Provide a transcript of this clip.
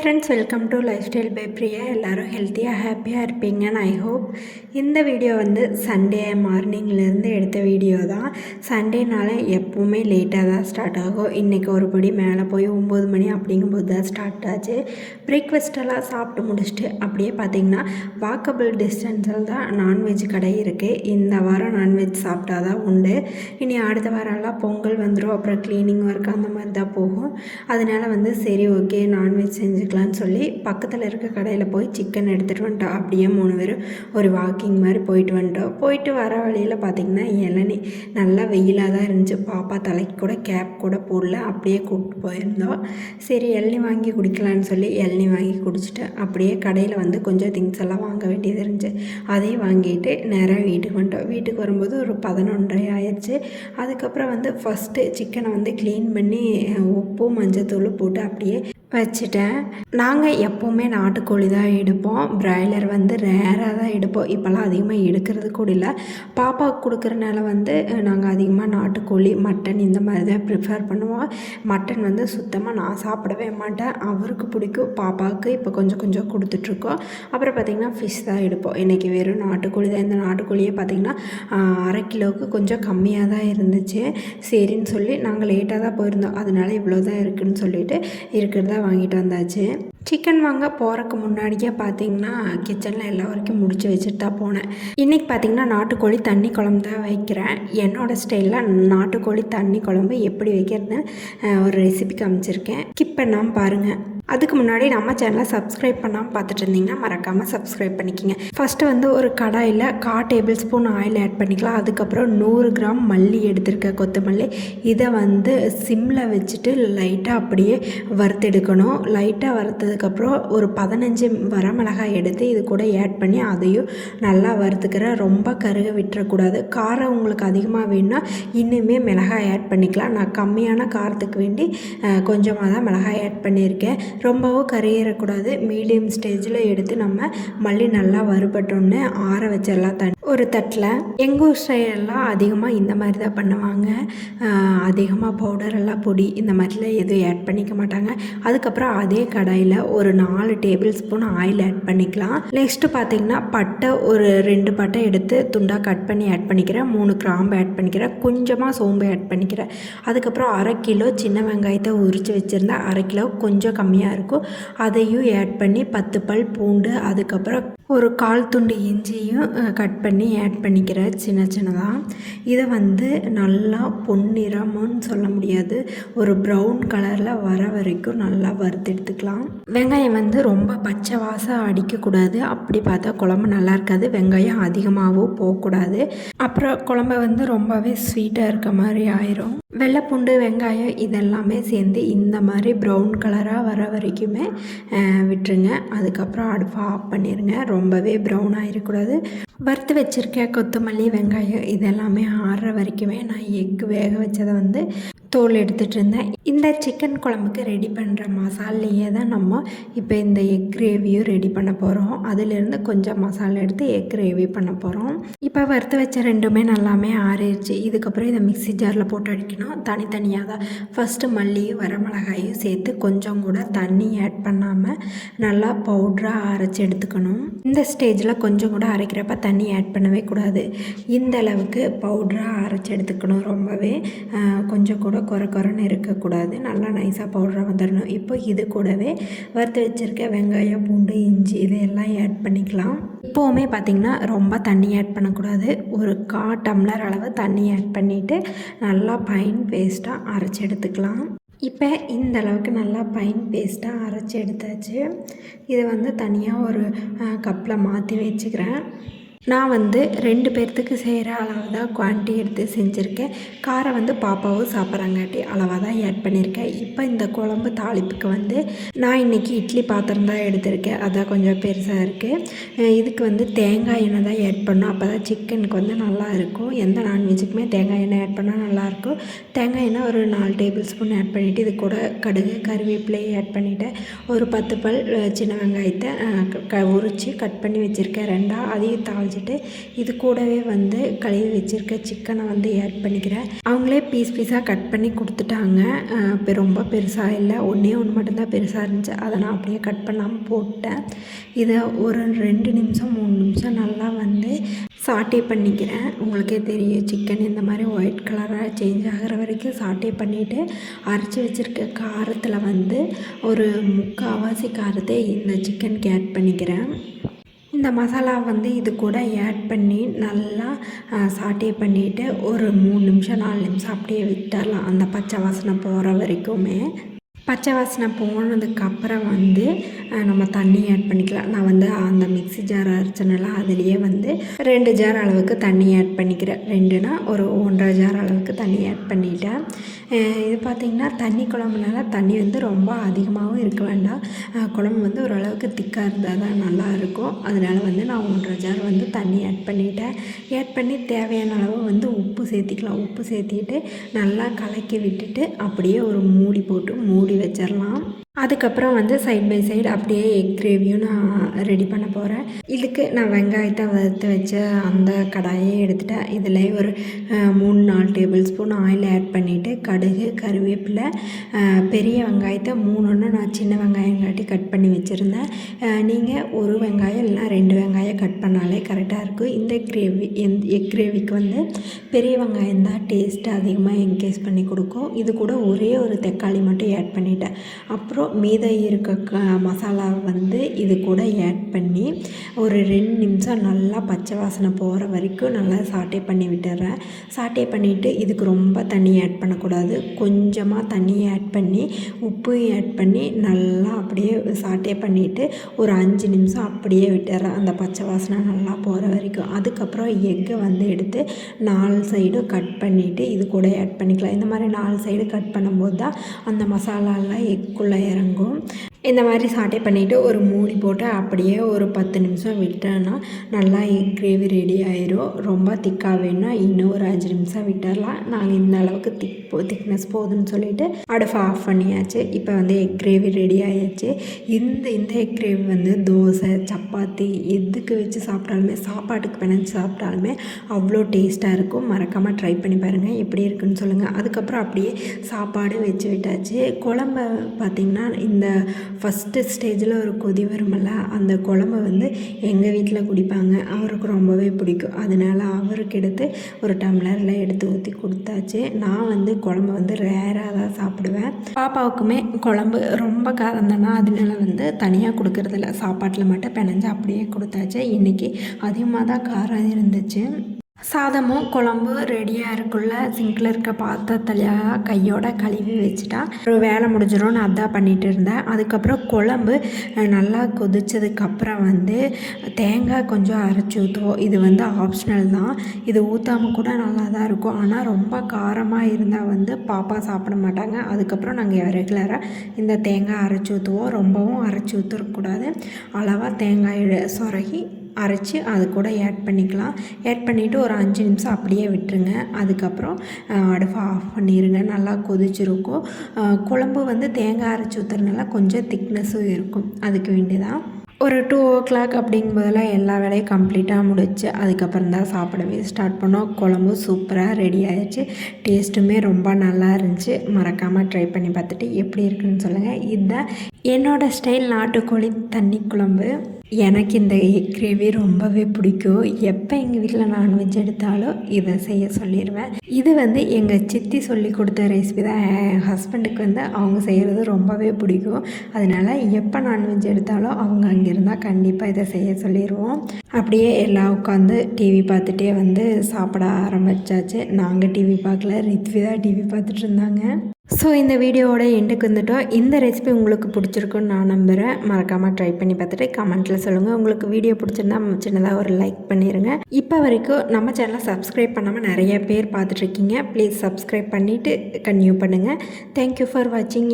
Friends welcome to life style by Priya எல்லோரும் ஹெல்த்தியாக ஹாப்பியாக இருப்பீங்கன்னு ஐ ஹோப் இந்த வீடியோ வந்து சண்டே மார்னிங்லேருந்து எடுத்த வீடியோ தான். சண்டேனால எப்போவுமே லேட்டாக தான் ஸ்டார்ட் ஆகும். இன்றைக்கி ஒரு படி மேலே போய் ஒம்பது மணி அப்படிங்கும்போது தான் ஸ்டார்ட் ஆச்சு. பிரேக்ஃபாஸ்ட்டெல்லாம் சாப்பிட்டு முடிச்சுட்டு அப்படியே பார்த்திங்கன்னா வாக்கபிள் டிஸ்டன்ஸில் தான் நான்வெஜ் கடை இருக்குது இந்த வாரம் நான்வெஜ் சாப்பிட்டா தான் உண்டு. இனி அடுத்த வாரம்லாம் பொங்கல் வந்துடும் அப்புறம் க்ளீனிங் ஒர்க் அந்த மாதிரி தான் போகும். அதனால வந்து சரி ஓகே நான்வெஜ் செஞ்சு எடுத்துக்கலான்னு சொல்லி பக்கத்தில் இருக்க கடையில் போய் சிக்கன் எடுத்துகிட்டு வந்துட்டோம் அப்படியே மூணு பேரும் ஒரு வாக்கிங் மாதிரி போயிட்டு வந்துட்டோம் போயிட்டு வர வழியில் பார்த்திங்கன்னா இளநி நல்லா வெயிலாக தான் இருந்துச்சு. பாப்பா தலைக்கு கூட கேப் கூட போடல. அப்படியே கூப்பிட்டு போயிருந்தோம். சரி இளநி வாங்கி குடிக்கலான்னு சொல்லி இளநி வாங்கி குடிச்சிட்டு அப்படியே கடையில் வந்து கொஞ்சம் திங்ஸ் எல்லாம் வாங்க வேண்டியது இருந்துச்சு. அதையும் வாங்கிட்டு நேராக வீட்டுக்கு வந்துட்டோம் வீட்டுக்கு வரும்போது ஒரு பதினொன்றரை ஆயிடுச்சு. அதுக்கப்புறம் வந்து ஃபஸ்ட்டு சிக்கனை வந்து க்ளீன் பண்ணி உப்பு மஞ்சத்தூள் போட்டு அப்படியே வச்சுட்டேன். நாங்கள் எப்போவுமே நாட்டுக்கோழி தான் எடுப்போம். பிராய்லர் வந்து ரேராக தான் எடுப்போம். இப்போல்லாம் அதிகமாக எடுக்கிறது கூட இல்லை. பாப்பாவுக்கு கொடுக்குறனால வந்து நாங்கள் அதிகமாக நாட்டுக்கோழி மட்டன் இந்த மாதிரி தான் ப்ரிஃபர் பண்ணுவோம். மட்டன் வந்து சுத்தமாக நான் சாப்பிடவே மாட்டேன். அவருக்கு பிடிக்கும். பாப்பாவுக்கு இப்போ கொஞ்சம் கொஞ்சம் கொடுத்துட்ருக்கோம். அப்புறம் பார்த்திங்கன்னா ஃபிஷ் தான் எடுப்போம். இன்றைக்கி வெறும் நாட்டுக்கோழி தான். இந்த நாட்டுக்கோழியே பார்த்திங்கன்னா அரை கிலோவுக்கு கொஞ்சம் கம்மியாக தான் இருந்துச்சு. சரின்னு சொல்லி நாங்கள் லேட்டாக தான் போயிருந்தோம். அதனால இவ்வளோ தான் இருக்குதுன்னு சொல்லிட்டு இருக்கிறத வாங்கிட்டு வந்தாச்சு. சிக்கன் வாங்க போகிறக்கு முன்னாடியே பார்த்தீங்கன்னா கிச்சனில் எல்லா வரைக்கும் முடிச்சு வச்சுட்டு தான் போனேன். இன்றைக்கி பார்த்தீங்கன்னா நாட்டுக்கோழி தண்ணி குழம்பு தான் வைக்கிறேன். என்னோடய ஸ்டைலில் நாட்டுக்கோழி தண்ணி குழம்பு எப்படி வைக்கிறதுன்னு ஒரு ரெசிபி காமிச்சிருக்கேன். கிப் பண்ணாமல் பாருங்கள் அதுக்கு முன்னாடி நம்ம சேனலை சப்ஸ்கிரைப் பண்ணாமல் பார்த்துட்டு இருந்தீங்கன்னா மறக்காமல் சப்ஸ்கிரைப் பண்ணிக்கிங்க. ஃபஸ்ட்டு வந்து ஒரு கடாயில் கா டேபிள் ஸ்பூன் ஆயில் ஆட் பண்ணிக்கலாம். அதுக்கப்புறம் நூறு கிராம் மல்லி எடுத்திருக்க கொத்தமல்லி. இதை வந்து சிம்மில் வச்சுட்டு லைட்டாக அப்படியே வறுத்தெடுக்கணும். லைட்டாக வறுத்ததுக்கப்புறம் ஒரு பதினஞ்சு வரமிளகாய் எடுத்து இது கூட ஆட் பண்ணி அதையும் நல்லா வறுத்துக்கிறேன் ரொம்ப கருக விட்டுறக்கூடாது. காரம் உங்களுக்கு அதிகமாக வேணும்னா இன்னுமே மிளகாய் ஆட் பண்ணிக்கலாம். நான் கம்மியான காரத்துக்கு வேண்டி கொஞ்சமாக தான் மிளகாய் ஆட் பண்ணியிருக்கேன். ரொம்பவும் கரையேறக்கூடாது மீடியம் ஸ்டேஜில் எடுத்து நம்ம மல்லி நல்லா வறுபட்டோன்னு ஆற வச்சிடலாம் தண்ணி ஒரு தட்டில். எங்கள் ஊர் சைடெல்லாம் அதிகமாக இந்த மாதிரி தான் பண்ணுவாங்க அதிகமாக பவுடர் எல்லாம் பொடி இந்த மாதிரிலாம் எதுவும் ஆட் பண்ணிக்க மாட்டாங்க. அதுக்கப்புறம் அதே கடாயில் ஒரு நாலு டேபிள் ஸ்பூன் ஆயில் ஆட் பண்ணிக்கலாம். நெக்ஸ்ட்டு பார்த்தீங்கன்னா பட்டை ஒரு ரெண்டு பட்டை எடுத்து துண்டாக கட் பண்ணி ஆட் பண்ணிக்கிறேன். மூணு கிராம்பு ஆட் பண்ணிக்கிறேன். கொஞ்சமாக சோம்பு ஆட் பண்ணிக்கிறேன். அதுக்கப்புறம் அரை கிலோ சின்ன வெங்காயத்தை உரித்து வச்சுருந்தா அரை கிலோ கொஞ்சம் கம்மியாக இருக்கும். அதையும் ஆட் பண்ணி பத்து பல் பூண்டு அதுக்கப்புறம் ஒரு கால் துண்டு இஞ்சியும் கட் பண்ணி ஆட் பண்ணிக்கிறேன் சின்ன சின்னதாக இதை வந்து நல்லா பொன்னிறமுன்னு சொல்ல முடியாது. ஒரு ப்ரௌன் கலரில் வர வரைக்கும் நல்லா வறுத்து எடுத்துக்கலாம். வெங்காயம் வந்து ரொம்ப பச்சை வாசம் அடிக்கக்கூடாது. அப்படி பார்த்தா குழம்பு நல்லா இருக்காது. வெங்காயம் அதிகமாகவும் போகக்கூடாது. அப்புறம் குழம்பு வந்து ரொம்பவே ஸ்வீட்டாக இருக்க மாதிரி ஆயிரும். வெள்ளைப்பூண்டு வெங்காயம் இதெல்லாமே சேர்ந்து இந்த மாதிரி ப்ரௌன் கலராக வர வரைக்குமே விட்டுருங்க. அதுக்கப்புறம் அடுப்பை ஆஃப் பண்ணிடுங்க ரொம்பவே ப்ரௌன் ஆகிடக்கூடாது வறுத்து வச்சுருக்க கொத்தமல்லி வெங்காயம் இதெல்லாமே ஆறுற வரைக்குமே நான் எக் வேக வச்சதை வந்து தோல் எடுத்துகிட்டு இருந்தேன் இந்த சிக்கன் குழம்புக்கு ரெடி பண்ணுற மசாலையே தான் நம்ம இப்போ இந்த எக் கிரேவியும் ரெடி பண்ண போகிறோம். அதிலிருந்து கொஞ்சம் மசாலா எடுத்து எக் கிரேவி பண்ண போகிறோம். இப்போ வறுத்து வச்ச ரெண்டுமே நல்லாமே ஆறிடுச்சு. இதுக்கப்புறம் இதை மிக்சி ஜாரில் போட்டு அடிக்கணும். தனித்தனியாக தான். ஃபஸ்ட்டு மல்லியும் வரமிளகாயும் சேர்த்து கொஞ்சம் கூட தண்ணி ஆட் பண்ணாமல் நல்லா பவுட்ராக அரைச்சி எடுத்துக்கணும். இந்த ஸ்டேஜில் கொஞ்சம் கூட அரைக்கிறப்ப தண்ணி ஆட் பண்ணவே கூடாது. இந்த அளவுக்கு பவுட்ராக அரைச்சி எடுத்துக்கணும் ரொம்பவே. கொஞ்சம் கூட குறை குறைன்னு இருக்கக்கூடாது. நல்லா நைஸாக பவுடராக வந்துடணும் இப்போ இது கூடவே வறுத்து வச்சுருக்க வெங்காயம் பூண்டு இஞ்சி இதையெல்லாம் ஆட் பண்ணிக்கலாம். இப்போவுமே பார்த்திங்கன்னா ரொம்ப தண்ணி ஆட் பண்ணக்கூடாது. ஒரு கா டம்ளர் அளவு தண்ணி ஆட் பண்ணிவிட்டு நல்லா பைன் பேஸ்ட்டாக அரைச்சி எடுத்துக்கலாம். இப்போ இந்த அளவுக்கு நல்லா பைன் பேஸ்ட்டாக அரைச்சி எடுத்தாச்சு. இதை வந்து தனியாக ஒரு கப்பில் மாற்றி வச்சுக்கிறேன். நான் வந்து ரெண்டு பேர்த்துக்கு செய்கிற அளவு தான் குவான்டிட்டி எடுத்து செஞ்சுருக்கேன். காரம் வந்து பாப்பாவும் சாப்பிட்றாங்காட்டி அளவாக தான் ஆட் பண்ணியிருக்கேன் இப்போ இந்த குழம்பு தாளிப்புக்கு வந்து நான் இன்றைக்கி இட்லி பாத்திரம் தான் எடுத்திருக்கேன். அதான் கொஞ்சம் பெருசாக இருக்குது இதுக்கு வந்து தேங்காய் எண்ணெய் தான் ஆட் பண்ணோம் அப்போ தான் சிக்கனுக்கு வந்து நல்லா இருக்கும். எந்த நான்வெஜ்ஜுக்குமே தேங்காய் எண்ணெய் ஆட் பண்ணால் நல்லாயிருக்கும் தேங்காய் எண்ணெய் ஒரு நாலு டேபிள் ஸ்பூன் ஆட் பண்ணிவிட்டு இது கூட கடுகு கருவேப்பிலையை ஆட் பண்ணிவிட்டேன் ஒரு பத்து பல் சின்ன வெங்காயத்தை க உரித்து கட் பண்ணி வச்சுருக்கேன். ரெண்டாக அதையும் தாளி தாளிச்சிட்டு இது கூடவே வந்து கழுவி வச்சுருக்க சிக்கனை வந்து ஆட் பண்ணிக்கிறேன். அவங்களே பீஸ் பீஸாக கட் பண்ணி கொடுத்துட்டாங்க. இப்போ ரொம்ப பெருசாக இல்லை. ஒன்றே ஒன்று மட்டும்தான் பெருசாக இருந்துச்சு. அதை நான் அப்படியே கட் பண்ணாமல் போட்டேன் இதை ஒரு ரெண்டு நிமிஷம் மூணு நிமிஷம் நல்லா வந்து சாட்டே பண்ணிக்கிறேன். உங்களுக்கே தெரியும் சிக்கன் இந்த மாதிரி ஒயிட் கலராக சேஞ்ச் ஆகிற வரைக்கும் சாட்டே பண்ணிவிட்டு அரைச்சி வச்சுருக்க காரத்தில் வந்து ஒரு முக்கால்வாசி காரத்தை இந்த சிக்கனுக்கு ஆட் பண்ணிக்கிறேன். இந்த மசாலா வந்து இது கூட ஆட் பண்ணி நல்லா சாட்டே பண்ணிவிட்டு ஒரு மூணு நிமிஷம் நாலு நிமிஷம் அப்படியே விட்டுறலாம். அந்த பச்சை வாசனை போகிற வரைக்குமே. பச்சை வாசனை போனதுக்கப்புறம் வந்து நம்ம தண்ணி ஆட் பண்ணிக்கலாம். நான் வந்து அந்த மிக்ஸி ஜார் அரைச்சனால அதுலேயே வந்து ரெண்டு ஜார் அளவுக்கு தண்ணி ஆட் பண்ணிக்கிறேன். ரெண்டுனா ஒரு ஒன்றரை ஜார் அளவுக்கு தண்ணி ஆட் பண்ணிட்டேன். இது பார்த்திங்கன்னா தண்ணி குழம்புனால தண்ணி வந்து ரொம்ப அதிகமாகவும் இருக்க வேண்டாம். குழம்பு வந்து ஓரளவுக்கு திக்காக இருந்தால் தான் நல்லாயிருக்கும். அதனால் வந்து நான் ஒன்றரை ஜார் வந்து தண்ணி ஆட் பண்ணிட்டேன். ஆட் பண்ணி தேவையான அளவு வந்து உப்பு சேர்த்திக்கலாம். உப்பு சேர்த்திட்டு நல்லா கலக்கி விட்டுட்டு அப்படியே ஒரு மூடி போட்டு மூடி வச்சிடலாம். அதுக்கப்புறம் வந்து சைட் பை சைடு அப்படியே எக் கிரேவியும் நான் ரெடி பண்ண போகிறேன் இதுக்கு நான் வெங்காயத்தை வறுத்து வச்ச அந்த கடாயை எடுத்துட்டேன். இதில் ஒரு மூணு நாலு டேபிள் ஸ்பூன் ஆயில் ஆட் பண்ணிவிட்டு கடுகு கருவேப்பிலை பெரிய வெங்காயத்தை மூணுன்னு நான் சின்ன வெங்காயம் காட்டி கட் பண்ணி வச்சுருந்தேன். நீங்கள் ஒரு வெங்காயம் இல்லைனா ரெண்டு வெங்காயம் கட் பண்ணாலே கரெக்டாக இருக்கும். இந்த கிரேவி எந் எக் கிரேவிக்கு வந்து பெரிய வெங்காயம் தான் டேஸ்ட்டு அதிகமாக என்கேஸ் பண்ணி கொடுக்கும். இது கூட ஒரே ஒரு தக்காளி மட்டும் ஆட் பண்ணிட்டேன். அப்புறம் மீதம் இருக்க க மசாலா வந்து இது கூட ஆட் பண்ணி ஒரு ரெண்டு நிமிஷம் நல்லா பச்சை வாசனை போகிற வரைக்கும் நல்லா சாட்டே பண்ணி விட்டுறேன். சாட்டே பண்ணிவிட்டு இதுக்கு ரொம்ப தண்ணி ஆட் பண்ணக்கூடாது. கொஞ்சமாக தண்ணி ஆட் பண்ணி உப்பு ஆட் பண்ணி நல்லா அப்படியே சாட்டே பண்ணிவிட்டு ஒரு அஞ்சு நிமிஷம் அப்படியே விட்டுறேன். அந்த பச்சை வாசனை நல்லா போகிற வரைக்கும். அதுக்கப்புறம் எக்கை வந்து எடுத்து நாலு சைடும் கட் பண்ணிவிட்டு இது கூட ஆட் பண்ணிக்கலாம். இந்த மாதிரி நாலு சைடு கட் பண்ணும்போது தான் அந்த மசாலாலாம் எக்குள்ளே 사람과 இந்த மாதிரி சாட்டே பண்ணிவிட்டு ஒரு மூடி போட்டு அப்படியே ஒரு பத்து நிமிஷம் விட்டோன்னா நல்லா எக் கிரேவி ரெடி ஆயிரும். ரொம்ப திக்காக வேணும்னா இன்னும் ஒரு அஞ்சு நிமிஷம் விட்டுறலாம். நாங்கள் இந்த அளவுக்கு திக் போ திக்னஸ் போதும்னு சொல்லிட்டு அடுப்பை ஆஃப் பண்ணியாச்சு. இப்போ வந்து எக் கிரேவி ரெடி ஆயாச்சு இந்த இந்த எக் கிரேவி வந்து தோசை சப்பாத்தி எதுக்கு வச்சு சாப்பிட்டாலுமே சாப்பாட்டுக்கு பிணைஞ்சு சாப்பிட்டாலுமே அவ்வளோ டேஸ்ட்டாக இருக்கும். மறக்காமல் ட்ரை பண்ணி பாருங்கள் எப்படி இருக்குன்னு சொல்லுங்கள் அதுக்கப்புறம் அப்படியே சாப்பாடு வச்சு விட்டாச்சு. குழம்ப பார்த்திங்கன்னா இந்த ஃபஸ்ட்டு ஸ்டேஜில் ஒரு கொதி வருமல்ல அந்த குழம்ப வந்து எங்கள் வீட்டில் குடிப்பாங்க. அவருக்கு ரொம்பவே பிடிக்கும். அதனால அவருக்கு எடுத்து ஒரு டம்ளரில் எடுத்து ஊற்றி கொடுத்தாச்சு. நான் வந்து குழம்பு வந்து ரேராக தான் சாப்பிடுவேன். பாப்பாவுக்குமே குழம்பு ரொம்ப காரம் தானே அதனால வந்து தனியாக கொடுக்கறதில்ல. சாப்பாட்டில் மட்டும் பிணைஞ்சு அப்படியே கொடுத்தாச்சு. இன்றைக்கி அதிகமாக தான் காரம் இருந்துச்சு. சாதமும் குழம்பு ரெடியாக இருக்குள்ள சிங்கில் இருக்க பாத்திரத்தில் கையோட கழுவி வச்சுட்டா ஒரு வேலை முடிஞ்சிடும் நான் அதான் பண்ணிகிட்டு இருந்தேன். அதுக்கப்புறம் குழம்பு நல்லா கொதிச்சதுக்கப்புறம் வந்து தேங்காய் கொஞ்சம் அரைச்சி ஊற்றுவோம் இது வந்து ஆப்ஷனல் தான். இது ஊற்றாம கூட நல்லா தான் இருக்கும். ஆனால் ரொம்ப காரமாக இருந்தால் வந்து பாப்பா சாப்பிட மாட்டாங்க. அதுக்கப்புறம் நாங்கள் ரெகுலராக இந்த தேங்காய் அரைச்சி ஊற்றுவோம் ரொம்பவும் அரைச்சி ஊற்றக்கூடாது அளவாக தேங்காய் சொரகி அரைச்சி அது கூட ஆட் பண்ணிக்கலாம். ஆட் பண்ணிவிட்டு ஒரு அஞ்சு நிமிஷம் அப்படியே விட்டுருங்க. அதுக்கப்புறம் அடுப்பை ஆஃப் பண்ணிடுங்க நல்லா கொதிச்சிருக்கும். குழம்பு வந்து தேங்காய் அரைச்சி ஊற்றுறதுனால கொஞ்சம் திக்னஸும் இருக்கும். அதுக்கு வேண்டியதான் ஒரு டூ ஓ கிளாக் அப்படிங்கும்போதெல்லாம் எல்லா வேலையும் கம்ப்ளீட்டாக முடிச்சு அதுக்கப்புறம் தான் சாப்பிடவே ஸ்டார்ட் பண்ணோம். குழம்பு சூப்பராக ரெடி ஆயிடுச்சு. டேஸ்ட்டுமே ரொம்ப நல்லா இருந்துச்சு. மறக்காமல் ட்ரை பண்ணி பார்த்துட்டு எப்படி இருக்குன்னு சொல்லுங்கள் இதுதான் என்னோடய ஸ்டைல் நாட்டுக்கோழி தண்ணி குழம்பு. எனக்கு இந்த எக் கிரேவி ரொம்பவே பிடிக்கும். எப்போ எங்கள் வீட்டில் நான்வெஜ் எடுத்தாலும் இதை செய்ய சொல்லிடுவேன் இது வந்து எங்கள் சித்தி சொல்லி கொடுத்த ரெசிபி தான். என் ஹஸ்பண்டுக்கு வந்து அவங்க செய்கிறது ரொம்பவே பிடிக்கும். அதனால் எப்போ நான்வெஜ் எடுத்தாலும் அவங்க அங்கே இருந்தால் கண்டிப்பாக இதை செய்ய சொல்லிடுவோம் அப்படியே எல்லாம் உட்காந்து டிவி பார்த்துட்டே வந்து சாப்பிட ஆரம்பிச்சாச்சு. நாங்கள் டிவி பார்க்கல. ரித்விதா டிவி பார்த்துட்டு இருந்தாங்க. ஸோ இந்த வீடியோவோட எண்டுக்கு வந்துட்டோம். இந்த ரெசிபி உங்களுக்கு பிடிச்சிருக்குன்னு நான் நம்புகிறேன் மறக்காமல் ட்ரை பண்ணி பார்த்துட்டு கமெண்ட்டில் சொல்லுங்கள் உங்களுக்கு வீடியோ பிடிச்சிருந்தா சின்னதாக ஒரு லைக் பண்ணிடுங்க இப்போ வரைக்கும் நம்ம சேனலை சப்ஸ்கிரைப் பண்ணாமல் நிறைய பேர் பார்த்துட்ருக்கீங்க ப்ளீஸ் சப்ஸ்கிரைப் பண்ணிவிட்டு கன்டினியூ பண்ணுங்கள் தேங்க்யூ ஃபார் வாட்சிங்